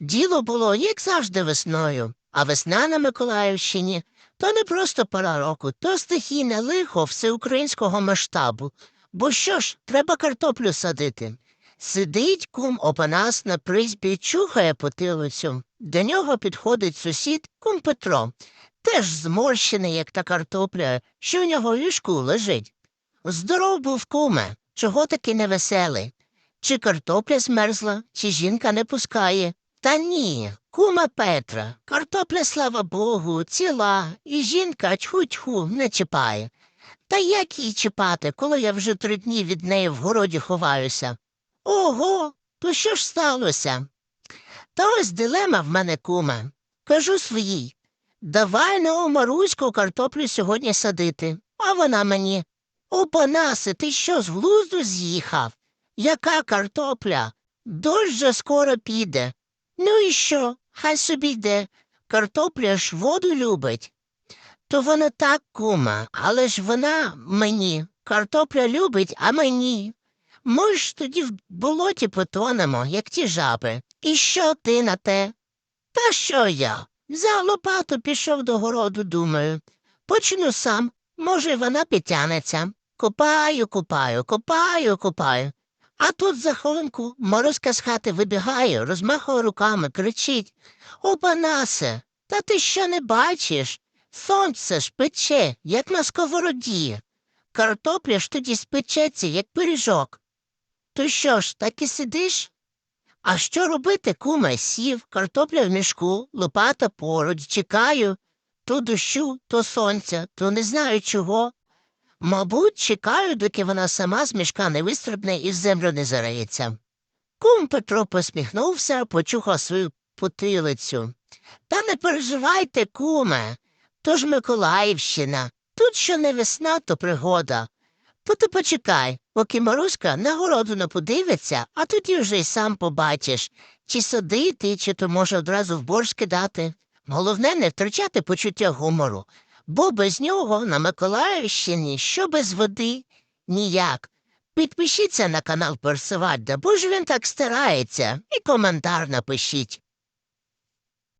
Діло було, як завжди, весною, а весна на Миколаївщині то не просто пора року, то стихійне лихо всеукраїнського масштабу. Бо що ж, треба картоплю садити. Сидить кум Опанас на призбі, чухає потилицю. До нього підходить сусід кум Петро, теж зморщений, як та картопля, що в нього в лежить. Здоров був куме, чого таки невеселий? Чи картопля змерзла, чи жінка не пускає? Та ні, кума Петра, картопля, слава Богу, ціла, і жінка тьху-тьху не чіпає. Та як її чіпати, коли я вже три дні від неї в городі ховаюся? Ого, то що ж сталося? Та ось дилема в мене, куме. Кажу своїй. Давай на Маруську картоплю сьогодні садити. А вона мені. О, Панасе, ти що з глузду з'їхав? Яка картопля? Дощ же скоро піде. Ну і що? Хай собі йде. Картопля ж воду любить. То вона так, кума, але ж вона мені. Картопля любить, а мені. Ми ж тоді в болоті потонемо, як ті жаби. І що ти на те? Та що я? Взяв лопату, пішов до городу, думаю. Почну сам, може, вона підтянеться. Копаю, копаю, копаю, копаю. А тут за хвилинку морозка з хати вибігає, розмахує руками, кричить О, Панасе, та ти що не бачиш? Сонце ж пече, як на сковороді. Картопля ж тоді спечеться, як пиріжок. То що ж, так і сидиш? А що робити, куме, сів, картопля в мішку, лопата поруч, чекаю. То дощу, то сонця, то не знаю чого. Мабуть, чекаю, доки вона сама з мішка не вистрибне і в землю не зариється. Кум Петро посміхнувся, почухав свою потилицю. Та не переживайте, куме, то ж Миколаївщина. Тут що не весна, то пригода. То почекай, поки Маруська на городу подивиться, а тоді вже й сам побачиш, чи садити, чи то може одразу в борщ кидати. Головне не втрачати почуття гумору, бо без нього на Миколаївщині що без води ніяк. Підпишіться на канал Персивальда, бо ж він так старається, і коментар напишіть.